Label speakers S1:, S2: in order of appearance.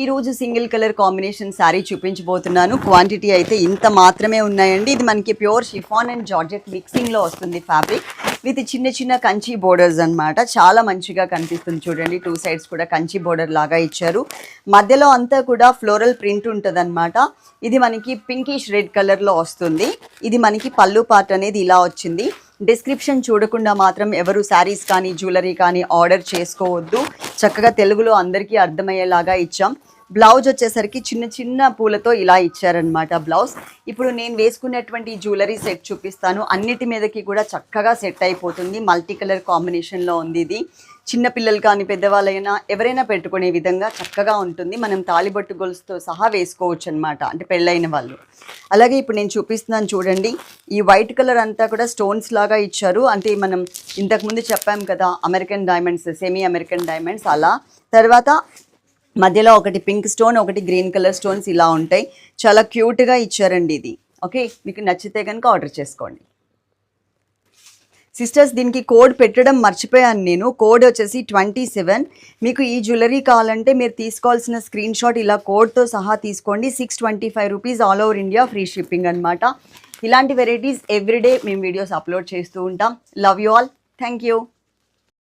S1: ఈ రోజు single colour combination sari చూపించబోతున్నాను. క్వాంటిటీ అయితే ఇంత మాత్రమే ఉన్నాయండి. ఇది మనకి ప్యూర్ షిఫాన్ అండ్ జార్జెట్ మిక్సింగ్లో వస్తుంది ఫ్యాబ్రిక్. విత్ చిన్న చిన్న కంచి బోర్డర్స్ అన్నమాట. చాలా మంచిగా కనిపిస్తుంది చూడండి. టూ సైడ్స్ కూడా కంచి బోర్డర్ లాగా ఇచ్చారు. మధ్యలో అంతా కూడా ఫ్లోరల్ ప్రింట్ ఉంటుంది ఇది మనకి పింకిష్ రెడ్ కలర్లో వస్తుంది. ఇది మనకి పళ్ళు పార్ట్ అనేది ఇలా వచ్చింది. డిస్క్రిప్షన్ చూడకుండా మాత్రం ఎవరు శారీస్ కానీ జ్యువెలరీ కానీ ఆర్డర్ చేసుకోవద్దు. చక్కగా తెలుగులో అందరికీ అర్థమయ్యేలాగా ఇచ్చాం. బ్లౌజ్ వచ్చేసరికి చిన్న చిన్న పూలతో ఇలా ఇచ్చారనమాట బ్లౌజ్. ఇప్పుడు నేను వేసుకున్నటువంటి జ్యువెలరీ సెట్ చూపిస్తాను. అన్నిటి మీదకి కూడా చక్కగా సెట్ అయిపోతుంది. మల్టీ కలర్ కాంబినేషన్లో ఉంది ఇది. చిన్నపిల్లలు కానీ పెద్దవాళ్ళైనా ఎవరైనా పెట్టుకునే విధంగా చక్కగా ఉంటుంది. మనం తాలిబొట్టు గొలుసుతో సహా వేసుకోవచ్చు అనమాట అంటే పెళ్ళైన వాళ్ళు. అలాగే ఇప్పుడు నేను చూపిస్తున్నాను చూడండి. ఈ వైట్ కలర్ అంతా కూడా స్టోన్స్ లాగా ఇచ్చారు. అంటే మనం ఇంతకుముందు చెప్పాం కదా American diamonds semi American diamonds అలా. తర్వాత మధ్యలో ఒకటి పింక్ స్టోన్ ఒకటి గ్రీన్ కలర్ స్టోన్స్ ఇలా ఉంటాయి. చాలా క్యూట్గా ఇచ్చారండి ఇది. ఓకే? మీకు నచ్చితే కనుక ఆర్డర్ చేసుకోండి. సిస్టర్స్ దీనికి కోడ్ పెట్టడం మర్చిపోయాను నేను. కోడ్ వచ్చేసి ట్వంటీ సెవెన్. మీకు ఈ జ్యువెలరీ కావాలంటే మీరు తీసుకోవాల్సిన స్క్రీన్ షాట్ ఇలా కోడ్తో సహా తీసుకోండి. Six twenty five rupees all over India free shipping అనమాట ఇలాంటి వెరైటీస్ ఎవ్రీడే మేము వీడియోస్ అప్లోడ్ చేస్తూ ఉంటాం. Love you all thank you